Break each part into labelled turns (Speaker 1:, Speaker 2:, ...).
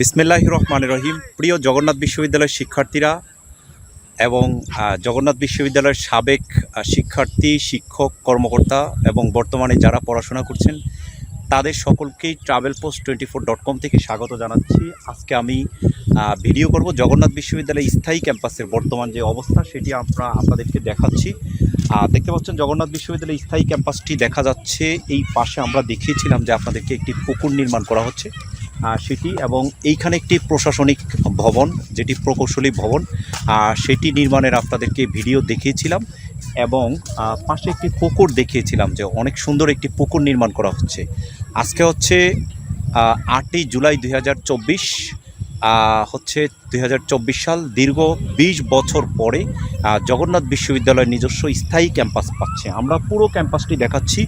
Speaker 1: বিসমিল্লাহ রহমান রহিম। প্রিয় জগন্নাথ বিশ্ববিদ্যালয়ের শিক্ষার্থীরা এবং জগন্নাথ বিশ্ববিদ্যালয়ের সাবেক শিক্ষার্থী, শিক্ষক, কর্মকর্তা এবং বর্তমানে যারা পড়াশোনা করছেন, তাদের সকলকেই travel post twenty four dot com থেকে স্বাগত জানাচ্ছি। আজকে আমি ভিডিও করব জগন্নাথ বিশ্ববিদ্যালয়ের স্থায়ী ক্যাম্পাসের বর্তমান যে অবস্থা, সেটি আমরা আপনাদেরকে দেখাচ্ছি। দেখতে পাচ্ছেন জগন্নাথ বিশ্ববিদ্যালয়ের স্থায়ী ক্যাম্পাসটি দেখা যাচ্ছে। এই পাশে আমরা দেখিয়েছিলাম যে আপনাদেরকে একটি পুকুর নির্মাণ করা হচ্ছে। সেটি এবং এইখানে একটি প্রশাসনিক ভবন, যেটি প্রকৌশলী ভবন সেটি নির্মাণের আপনাদেরকে ভিডিও দেখিয়েছিলাম এবং পাশে একটি পুকুর দেখিয়েছিলাম যে অনেক সুন্দর একটি পুকুর নির্মাণ করা হচ্ছে। আজকে হচ্ছে আটই জুলাই দুই হাজার চব্বিশ হচ্ছে দু হাজার চব্বিশ সাল দীর্ঘ ২০ বছর পরে জগন্নাথ বিশ্ববিদ্যালয়ের নিজস্ব স্থায়ী ক্যাম্পাস পাচ্ছে। আমরা পুরো ক্যাম্পাসটি দেখাচ্ছি।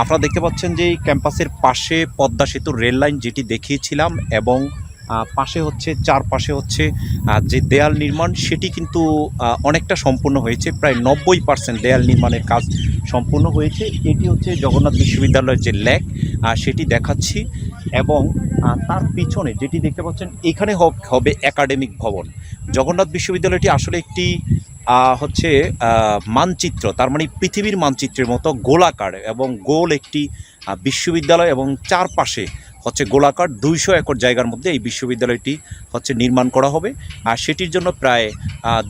Speaker 1: আপনারা দেখতে পাচ্ছেন যে ক্যাম্পাসের পাশে পদ্মা সেতুর রেল লাইন যেটি দেখিয়েছিলাম এবং পাশে হচ্ছে, চারপাশে হচ্ছে যে দেয়াল নির্মাণ, সেটি কিন্তু অনেকটা সম্পূর্ণ হয়েছে। প্রায় নব্বই পার্সেন্ট দেয়াল নির্মাণের কাজ সম্পূর্ণ হয়েছে। এটি হচ্ছে জগন্নাথ বিশ্ববিদ্যালয়ের যে ল্যাক সেটি দেখাচ্ছি এবং আহ, তার পিছনে যেটি দেখতে পাচ্ছেন এখানে হব- একাডেমিক ভবন। জগন্নাথ বিশ্ববিদ্যালয়টি আসলে একটি হচ্ছে মানচিত্র তার মানে পৃথিবীর মানচিত্রের মতো গোলাকার এবং গোল একটি বিশ্ববিদ্যালয় এবং চারপাশে হচ্ছে গোলাকার দুইশো একর জায়গার মধ্যে এই বিশ্ববিদ্যালয়টি হচ্ছে নির্মাণ করা হবে। আর সেটির জন্য প্রায়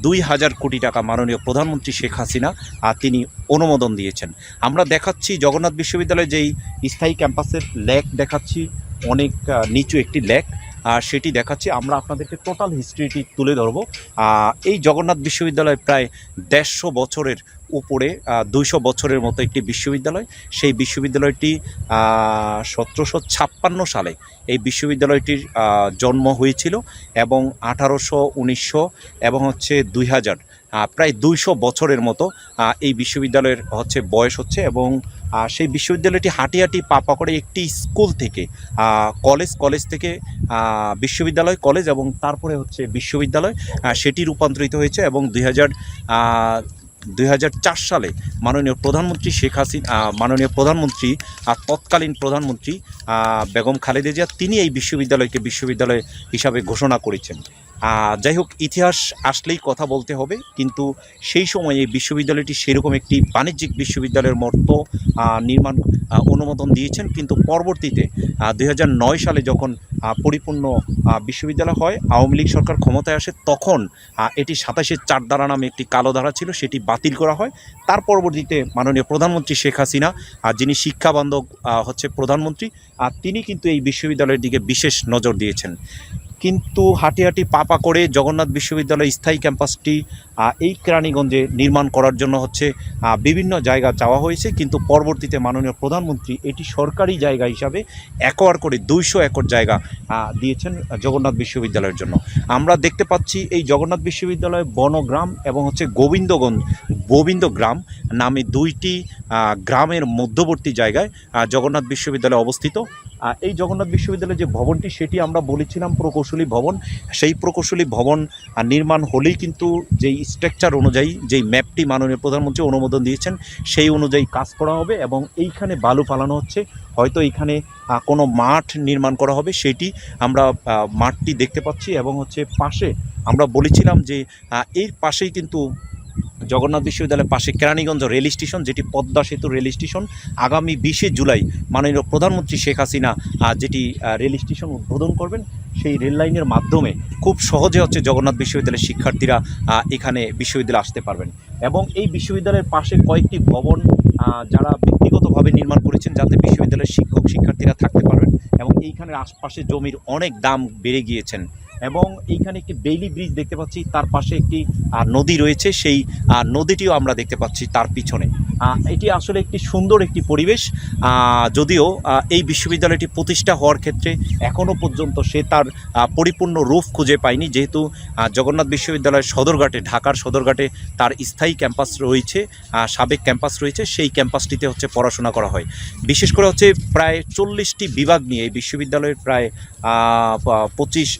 Speaker 1: দুই হাজার কোটি টাকা মাননীয় প্রধানমন্ত্রী শেখ হাসিনা তিনি অনুমোদন দিয়েছেন। আমরা দেখাচ্ছি জগন্নাথ বিশ্ববিদ্যালয়ে যেই স্থায়ী ক্যাম্পাসের ল্যাক দেখাচ্ছি অনেক নিচু একটি ল্যাক আর সেটি দেখাচ্ছি। আমরা আপনাদেরকে টোটাল হিস্ট্রিটি তুলে ধরবো। এই জগন্নাথ বিশ্ববিদ্যালয় প্রায় দেড়শো বছরের উপরে দুইশো বছরের মতো একটি বিশ্ববিদ্যালয়। সেই বিশ্ববিদ্যালয়টি সতেরোশো ছাপ্পান্ন সালে এই বিশ্ববিদ্যালয়টির জন্ম হয়েছিল এবং আঠারোশো উনিশশো এবং হচ্ছে দুই হাজার। প্রায় দুইশো বছরের মতো এই বিশ্ববিদ্যালয়ের হচ্ছে বয়স হচ্ছে এবং সেই বিশ্ববিদ্যালয়টি হাঁটি হাঁটি পাপা করে একটি স্কুল থেকে কলেজ কলেজ থেকে বিশ্ববিদ্যালয় কলেজ এবং তারপরে হচ্ছে বিশ্ববিদ্যালয় সেটি রূপান্তরিত হয়েছে এবং দুই হাজার দুই সালে মাননীয় প্রধানমন্ত্রী শেখ হাসিনা মাননীয় প্রধানমন্ত্রী আহ, তৎকালীন প্রধানমন্ত্রী বেগম খালেদা জিয়া তিনি এই বিশ্ববিদ্যালয়কে বিশ্ববিদ্যালয় হিসাবে ঘোষণা করেছেন। যাই হোক ইতিহাস আসলেই কথা বলতে হবে, কিন্তু সেই সময় এই বিশ্ববিদ্যালয়টি সেরকম একটি বাণিজ্যিক বিশ্ববিদ্যালয়ের মর্ত নির্মাণ অনুমোদন দিয়েছেন, কিন্তু পরবর্তীতে দু হাজার নয় সালে যখন পরিপূর্ণ বিশ্ববিদ্যালয় হয়, আওয়ামী লীগ সরকার ক্ষমতায় আসে, তখন এটি সাতাশে চার ধারা নামে একটি কালো ধারা ছিল, সেটি বাতিল করা হয়। তার পরবর্তীতে মাননীয় প্রধানমন্ত্রী শেখ হাসিনা, আর যিনি শিক্ষা বান্ধব হচ্ছে প্রধানমন্ত্রী তিনি কিন্তু এই বিশ্ববিদ্যালয়ের দিকে বিশেষ নজর দিয়েছেন। কিন্তু হাঁটি হাঁটি পাপা করে জগন্নাথ বিশ্ববিদ্যালয় স্থায়ী ক্যাম্পাসটি এই কেরানীগঞ্জে নির্মাণ করার জন্য হচ্ছে বিভিন্ন জায়গা চাওয়া হয়েছে। কিন্তু পরবর্তীতে মাননীয় প্রধানমন্ত্রী এটি সরকারি জায়গা হিসাবে একর করে দুইশো একর জায়গা দিয়েছেন জগন্নাথ বিশ্ববিদ্যালয়ের জন্য। আমরা দেখতে পাচ্ছি এই জগন্নাথ বিশ্ববিদ্যালয় বনগ্রাম এবং হচ্ছে গোবিন্দগঞ্জ, গোবিন্দ গ্রাম নামে দুইটি গ্রামের মধ্যবর্তী জায়গায় জগন্নাথ বিশ্ববিদ্যালয় অবস্থিত। এই জগন্নাথ বিশ্ববিদ্যালয়ের যে ভবনটি, সেটি আমরা বলেছিলাম প্রকৌশলী ভবন। সেই প্রকৌশলী ভবন নির্মাণ হলেই কিন্তু যেই স্ট্রাকচার অনুযায়ী, যেই ম্যাপটি মাননীয় প্রধানমন্ত্রী অনুমোদন দিয়েছেন, সেই অনুযায়ী কাজ করা হবে এবং এইখানে বালু ফালানো হচ্ছে। হয়তো এইখানে কোনো মাঠ নির্মাণ করা হবে, সেটি আমরা মাঠটি দেখতে পাচ্ছি এবং হচ্ছে পাশে আমরা বলেছিলাম যে এর পাশেই কিন্তু জগন্নাথ বিশ্ববিদ্যালয়ের পাশে কেরানীগঞ্জ রেল স্টেশন, যেটি পদ্মা সেতু রেল স্টেশন, আগামী বিশে জুলাই মাননীয় প্রধানমন্ত্রী শেখ হাসিনা যেটি রেল স্টেশন উদ্বোধন করবেন, সেই রেল লাইনের মাধ্যমে খুব সহজে হচ্ছে জগন্নাথ বিশ্ববিদ্যালয়ের শিক্ষার্থীরা এখানে বিশ্ববিদ্যালয়ে আসতে পারবেন। এবং এই বিশ্ববিদ্যালয়ের পাশে কয়েকটি ভবন যারা ব্যক্তিগতভাবে নির্মাণ করেছেন, যাতে বিশ্ববিদ্যালয়ের শিক্ষক শিক্ষার্থীরা থাকতে পারবেন, এবং এইখানের আশপাশে জমির অনেক দাম বেড়ে গিয়েছেন। এবং এইখানে একটি বেইলি ব্রিজ দেখতে পাচ্ছি, তার পাশে একটি নদী রয়েছে, সেই নদীটিও আমরা দেখতে পাচ্ছি তার পিছনে। এটি আসলে একটি সুন্দর একটি পরিবেশ যদিও এই বিশ্ববিদ্যালয়টি প্রতিষ্ঠা হওয়ার ক্ষেত্রে এখনও পর্যন্ত সে তার পরিপূর্ণ রূপ খুঁজে পায়নি। যেহেতু জগন্নাথ বিশ্ববিদ্যালয়ের সদরঘাটে, ঢাকার সদরঘাটে তার স্থায়ী ক্যাম্পাস রয়েছে সাবেক ক্যাম্পাস রয়েছে, সেই ক্যাম্পাসটিতে হচ্ছে পড়াশোনা করা হয়। বিশেষ করে হচ্ছে প্রায় চল্লিশটি বিভাগ নিয়ে এই বিশ্ববিদ্যালয়ের প্রায় পঁচিশ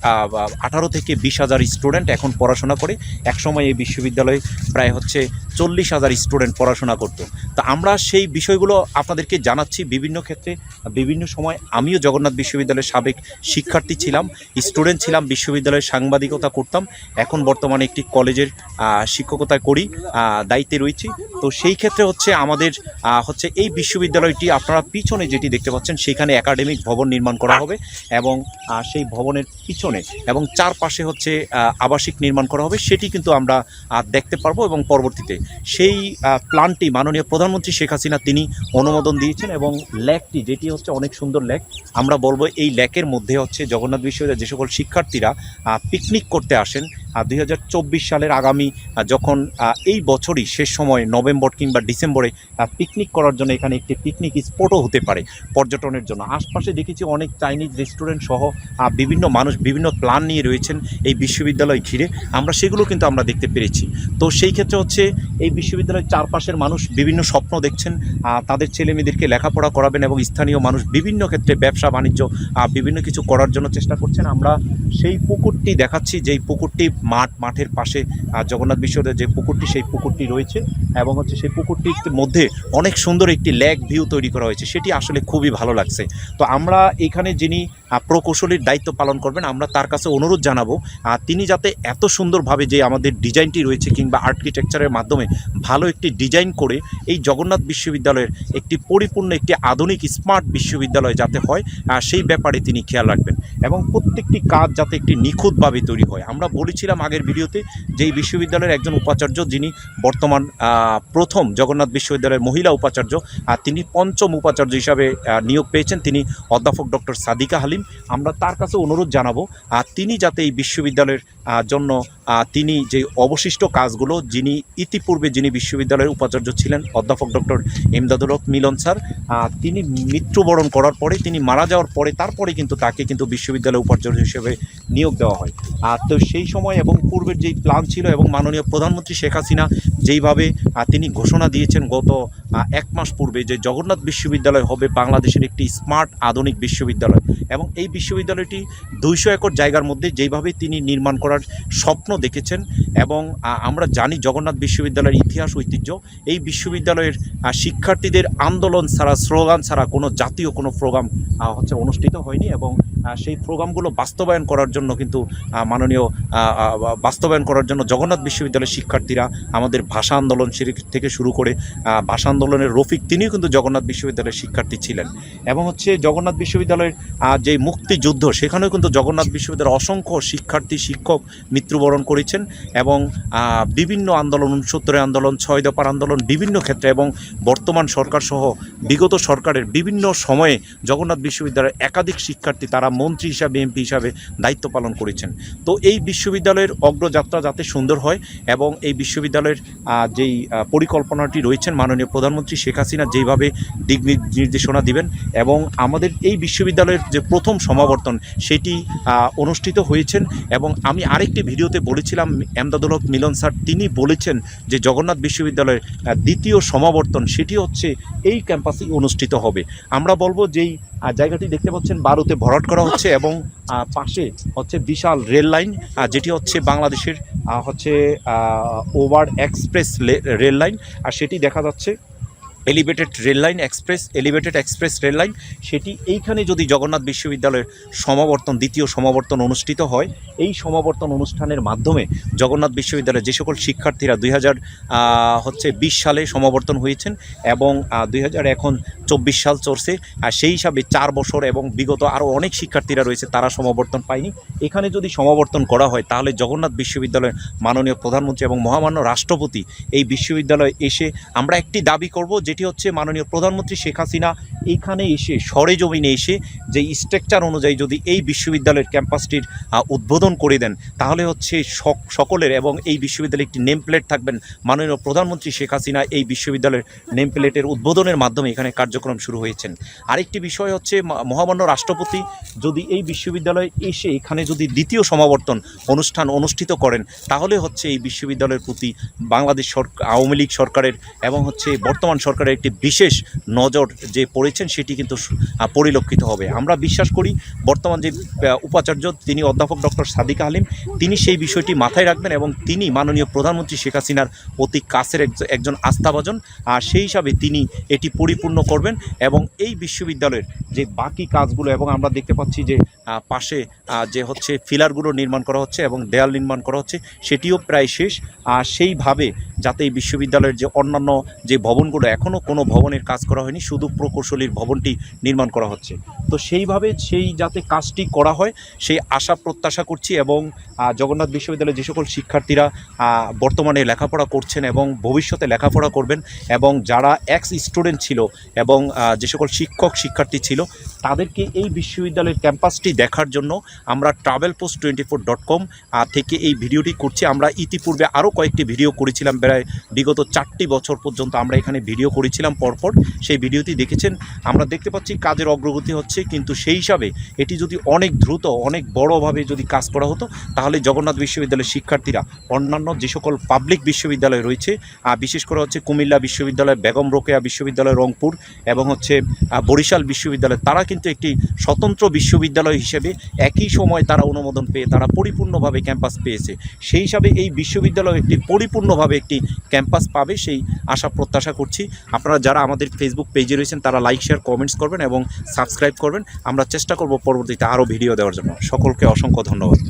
Speaker 1: আঠারো থেকে বিশ হাজার স্টুডেন্ট এখন পড়াশোনা করে। একসময় এই বিশ্ববিদ্যালয়ে প্রায় হচ্ছে চল্লিশ হাজার স্টুডেন্ট পড়াশোনা করতো। তা আমরা সেই বিষয়গুলো আপনাদেরকে জানাচ্ছি বিভিন্ন ক্ষেত্রে। বিভিন্ন সময় আমিও জগন্নাথ বিশ্ববিদ্যালয়ের সাবেক শিক্ষার্থী ছিলাম, স্টুডেন্ট ছিলাম বিশ্ববিদ্যালয়ে সাংবাদিকতা করতাম। এখন বর্তমানে একটি কলেজের শিক্ষকতা করি দায়িত্বে রয়েছি। তো সেই ক্ষেত্রে হচ্ছে আমাদের হচ্ছে এই বিশ্ববিদ্যালয়টি আপনারা পিছনে যেটি দেখতে পাচ্ছেন সেখানে একাডেমিক ভবন নির্মাণ করা হবে এবং সেই ভবনের পিছনে এবং চারপাশে হচ্ছে আবাসিক নির্মাণ করা হবে সেটি কিন্তু আমরা দেখতে পারব এবং পরবর্তীতে সেই প্ল্যানটি মাননীয় প্রধানমন্ত্রী শেখ হাসিনা তিনি অনুমোদন দিয়েছেন এবং ল্যাকটি যেটি হচ্ছে অনেক সুন্দর ল্যাক, আমরা বলব এই ল্যাকের মধ্যে হচ্ছে জগন্নাথ বিশ্ববিদ্যালয়ের যে সকল শিক্ষার্থীরা পিকনিক করতে আসেন দুই সালের আগামী যখন এই বছরই শেষ সময় নভেম্বর কিংবা ডিসেম্বরে পিকনিক করার জন্য এখানে একটি পিকনিক স্পটও হতে পারে পর্যটনের জন্য। আশপাশে দেখেছি অনেক চাইনিজ রেস্টুরেন্ট সহ বিভিন্ন মানুষ বিভিন্ন প্ল্যান নিয়ে রয়েছেন এই বিশ্ববিদ্যালয় ঘিরে। আমরা সেগুলো কিন্তু আমরা দেখতে পেরেছি। তো সেই ক্ষেত্রে হচ্ছে এই বিশ্ববিদ্যালয়ের চারপাশের মানুষ বিভিন্ন স্বপ্ন দেখছেন তাদের ছেলে মেয়েদেরকে লেখাপড়া করাবেন এবং স্থানীয় মানুষ বিভিন্ন ক্ষেত্রে ব্যবসা, বাণিজ্য বিভিন্ন কিছু করার জন্য চেষ্টা করছেন। আমরা সেই পুকুরটি দেখাচ্ছি, যেই পুকুরটি মাঠ মাঠের পাশে জগন্নাথ বিশ্বদের যে পুকুরটি সেই পুকুরটি রয়েছে। এবং হচ্ছে সেই পুকুরটির মধ্যে অনেক সুন্দর একটি ল্যাক ভিউ তৈরি করা হয়েছে। সেটি আসলে খুবই ভালো লাগছে। তো আমরা এখানে যিনি প্রকৌশলীর দায়িত্ব পালন করবেন, আমরা তার কাছে অনুরোধ জানাব তিনি যাতে এত সুন্দরভাবে যে আমাদের ডিজাইনটি রয়েছে কিংবা আর্কিটেকচারের মাধ্যমে ভালো একটি ডিজাইন করে এই জগন্নাথ বিশ্ববিদ্যালয়ের একটি পরিপূর্ণ একটি আধুনিক স্মার্ট বিশ্ববিদ্যালয় যাতে হয় সেই ব্যাপারে তিনি খেয়াল রাখবেন। এবং প্রত্যেকটি কাজ যাতে একটি নিখুঁতভাবে তৈরি হয়। আমরা বলেছিলাম আগের ভিডিওতে যে এই বিশ্ববিদ্যালয়ের একজন উপাচার্য যিনি বর্তমান প্রথম জগন্নাথ বিশ্ববিদ্যালয়ের মহিলা উপাচার্য, আর তিনি পঞ্চম উপাচার্য হিসাবে নিয়োগ পেয়েছেন। তিনি অধ্যাপক ডক্টর সাদিকা হালিম। আমরা তার কাছে অনুরোধ জানাব আর তিনি যাতে এই বিশ্ববিদ্যালয়ের জন্য তিনি যে অবশিষ্ট কাজগুলো যিনি ইতিপূর্বে যিনি বিশ্ববিদ্যালয়ের উপাচার্য ছিলেন, অধ্যাপক ডক্টর এমদাদুল হক মিলন স্যার তিনি মৃত্যুবরণ করার পরে, তিনি মারা যাওয়ার পরে, তারপরে কিন্তু তাকে কিন্তু বিশ্ববিদ্যালয় উপাচার্য হিসেবে নিয়োগ দেওয়া হয়। আর তো সেই সময় এবং পূর্বের যেই প্ল্যান ছিল এবং মাননীয় প্রধানমন্ত্রী শেখ হাসিনা যেইভাবে তিনি ঘোষণা দিয়েছেন গত এক মাস পূর্বে যে জগন্নাথ বিশ্ববিদ্যালয় হবে বাংলাদেশের একটি স্মার্ট আধুনিক বিশ্ববিদ্যালয়। এবং এই বিশ্ববিদ্যালয়টি দুইশো একর জায়গার মধ্যে যেইভাবে তিনি নির্মাণ করার স্বপ্ন দেখেছেন এবং আমরা জানি জগন্নাথ বিশ্ববিদ্যালয়ের ইতিহাস, ঐতিহ্য, এই বিশ্ববিদ্যালয়ের শিক্ষার্থীদের আন্দোলন ছাড়া, স্লোগান ছাড়া কোনো জাতীয় কোনো প্রোগ্রাম হচ্ছে অনুষ্ঠিত হয়নি এবং সেই প্রোগ্রামগুলো বাস্তবায়ন করার জন্য কিন্তু মাননীয় বাস্তবায়ন করার জন্য জগন্নাথ বিশ্ববিদ্যালয়ের শিক্ষার্থীরা আমাদের ভাষা আন্দোলন থেকে শুরু করে ভাষা আন্দোলনের রফিক তিনিও কিন্তু জগন্নাথ বিশ্ববিদ্যালয়ের শিক্ষার্থী ছিলেন। এবং হচ্ছে জগন্নাথ বিশ্ববিদ্যালয়ের যে মুক্তিযুদ্ধ, সেখানেও কিন্তু জগন্নাথ বিশ্ববিদ্যালয়ের অসংখ্য শিক্ষার্থী, শিক্ষক মৃত্যুবরণ করেছেন এবং বিভিন্ন আন্দোলন, উনসত্তরের আন্দোলন, ছয় দফার আন্দোলন বিভিন্ন ক্ষেত্রে এবং বর্তমান সরকার সহ বিগত সরকারের বিভিন্ন সময়ে জগন্নাথ বিশ্ববিদ্যালয়ের একাধিক শিক্ষার্থী তারা মন্ত্রী হিসাবে এমপি হিসাবে দায়িত্ব পালন করেছেন। তো এই বিশ্ববিদ্যালয়ের অগ্রযাত্রা যাতে সুন্দর হয় এবং এই বিশ্ববিদ্যালয়ের যেই পরিকল্পনাটি রয়েছেন মাননীয় প্রধানমন্ত্রী শেখ হাসিনা যেইভাবে দিক নির্দেশনা দিবেন এবং আমাদের এই বিশ্ববিদ্যালয়ের যে প্রথম সমাবর্তন সেটি অনুষ্ঠিত হয়েছেন এবং আমি আরেকটি ভিডিওতে বলেছিলাম, এমদাদুল হক মিলন স্যার তিনি বলেছেন যে জগন্নাথ বিশ্ববিদ্যালয়ের দ্বিতীয় সমাবর্তন সেটি হচ্ছে এই ক্যাম্পাসেই অনুষ্ঠিত হবে। আমরা বলব যেই জায়গাটি দেখতে পাচ্ছেন বারুতে ভরাট করা হচ্ছে এবং পাশে হচ্ছে বিশাল রেল লাইন যেটি হচ্ছে বাংলাদেশের হচ্ছে ওভার এক্সপ্রেস রেল লাইন, আর সেটি দেখা যাচ্ছে elevated rail line express elevated express rail line সেটি এইখানে যদি জগন্নাথ বিশ্ববিদ্যালয়ের সমাবর্তন, দ্বিতীয় সমাবর্তন অনুষ্ঠিত হয়, এই সমাবর্তন অনুষ্ঠানের মাধ্যমে জগন্নাথ বিশ্ববিদ্যালয়ের যে সকল শিক্ষার্থীরা দুই হাজার হচ্ছে বিশ সালে সমাবর্তন হয়েছেন এবং দুই হাজার এখন চব্বিশ সাল চলছে, আর সেই হিসাবে চার বছর এবং বিগত আরও অনেক শিক্ষার্থীরা রয়েছে তারা সমাবর্তন পায়নি। এখানে যদি সমাবর্তন করা হয়, তাহলে জগন্নাথ বিশ্ববিদ্যালয়ের মাননীয় প্রধানমন্ত্রী এবং মহামান্য রাষ্ট্রপতি এই বিশ্ববিদ্যালয়ে এসে আমরা একটি দাবি করব যেটি হচ্ছে মাননীয় প্রধানমন্ত্রী শেখ হাসিনা এইখানে এসে সরেজমিনে এসে যে স্ট্রাকচার অনুযায়ী যদি এই বিশ্ববিদ্যালয়ের ক্যাম্পাসটির উদ্বোধন করে দেন, তাহলে হচ্ছে সক- সকলের এবং এই বিশ্ববিদ্যালয়ে একটি নেম প্লেট থাকবেন। মাননীয় প্রধানমন্ত্রী শেখ হাসিনা এই বিশ্ববিদ্যালয়ের নেম প্লেটের উদ্বোধনের মাধ্যমে এখানে কার্যক্রম শুরু হয়েছেন। আরেকটি বিষয় হচ্ছে মহামান্য রাষ্ট্রপতি যদি এই বিশ্ববিদ্যালয়ে এসে এখানে যদি দ্বিতীয় সমাবর্তন অনুষ্ঠান অনুষ্ঠিত করেন, তাহলে হচ্ছে এই বিশ্ববিদ্যালয়ের প্রতি বাংলাদেশ সরকার আওয়ামী লীগ সরকারের এবং হচ্ছে বর্তমান সরকারের একটি বিশেষ নজর যে পড়েছেন সেটি কিন্তু পরিলক্ষিত হবে। আমরা বিশ্বাস করি বর্তমান যে উপাচার্য তিনি অধ্যাপক ডক্টর সাদিকা আলিম, তিনি সেই বিষয়টি মাথায় রাখবেন এবং তিনি মাননীয় প্রধানমন্ত্রী শেখ হাসিনার অতি কাছের একজ- একজন আস্থাভাজন, আর সেই হিসাবে তিনি এটি পরিপূর্ণ করবেন এবং এই বিশ্ববিদ্যালয়ের যে বাকি কাজগুলো এবং আমরা দেখতে পাচ্ছি যে পাশে যে হচ্ছে ফিলারগুলো নির্মাণ করা হচ্ছে এবং দেয়াল নির্মাণ করা হচ্ছে, সেটিও প্রায় শেষ। আর সেইভাবে যাতে এই বিশ্ববিদ্যালয়ের যে অন্যান্য যে ভবনগুলো এখনও কোনো ভবনের কাজ করা হয়নি, শুধু প্রকৌশলীর ভবনটি নির্মাণ করা হচ্ছে। তো সেইভাবে সেই যাতে কাজটি করা হয়, সেই আশা প্রত্যাশা করছি এবং জগন্নাথ বিশ্ববিদ্যালয়ের যে সকল শিক্ষার্থীরা বর্তমানে লেখাপড়া করছেন এবং ভবিষ্যতে লেখাপড়া করবেন এবং যারা এক্স স্টুডেন্ট ছিল এবং যে সকল শিক্ষক, শিক্ষার্থী ছিল, তাদেরকে এই বিশ্ববিদ্যালয়ের ক্যাম্পাসটি দেখার জন্য আমরা travel post twenty four dot com থেকে এই ভিডিওটি করছি। আমরা ইতিপূর্বে আরও কয়েকটি ভিডিও করেছিলাম, প্রায় বিগত চারটি বছর পর্যন্ত আমরা এখানে ভিডিও করেছিলাম পরপর। সেই ভিডিওটি দেখেছেন, আমরা দেখতে পাচ্ছি কাজের অগ্রগতি হচ্ছে, কিন্তু সেই হিসাবে এটি যদি অনেক দ্রুত, অনেক বড়োভাবে যদি কাজ করা হতো, তাহলে জগন্নাথ বিশ্ববিদ্যালয়ের শিক্ষার্থীরা, অন্যান্য যে সকল পাবলিক বিশ্ববিদ্যালয় রয়েছে বিশেষ করে হচ্ছে কুমিল্লা বিশ্ববিদ্যালয়, বেগম রোকেয়া বিশ্ববিদ্যালয়, রংপুর এবং হচ্ছে বরিশাল বিশ্ববিদ্যালয়, তারা কিন্তু একটি স্বতন্ত্র বিশ্ববিদ্যালয় হিসেবে একই সময় তারা অনুমোদন পেয়ে, তারা পরিপূর্ণভাবে ক্যাম্পাস পেয়েছে। সেই হিসাবে এই বিশ্ববিদ্যালয় একটি পরিপূর্ণভাবে একটি ক্যাম্পাস পাবে সেই আশা প্রত্যাশা করছি। আপনারা যারা আমাদের ফেসবুক পেজে রয়েছেন, তারা লাইক শেয়ার কমেন্টস করবেন এবং সাবস্ক্রাইব করবেন। আমরা চেষ্টা করব পরবর্তীতে আরও ভিডিও দেওয়ার জন্য। সকলকে অসংখ্য ধন্যবাদ।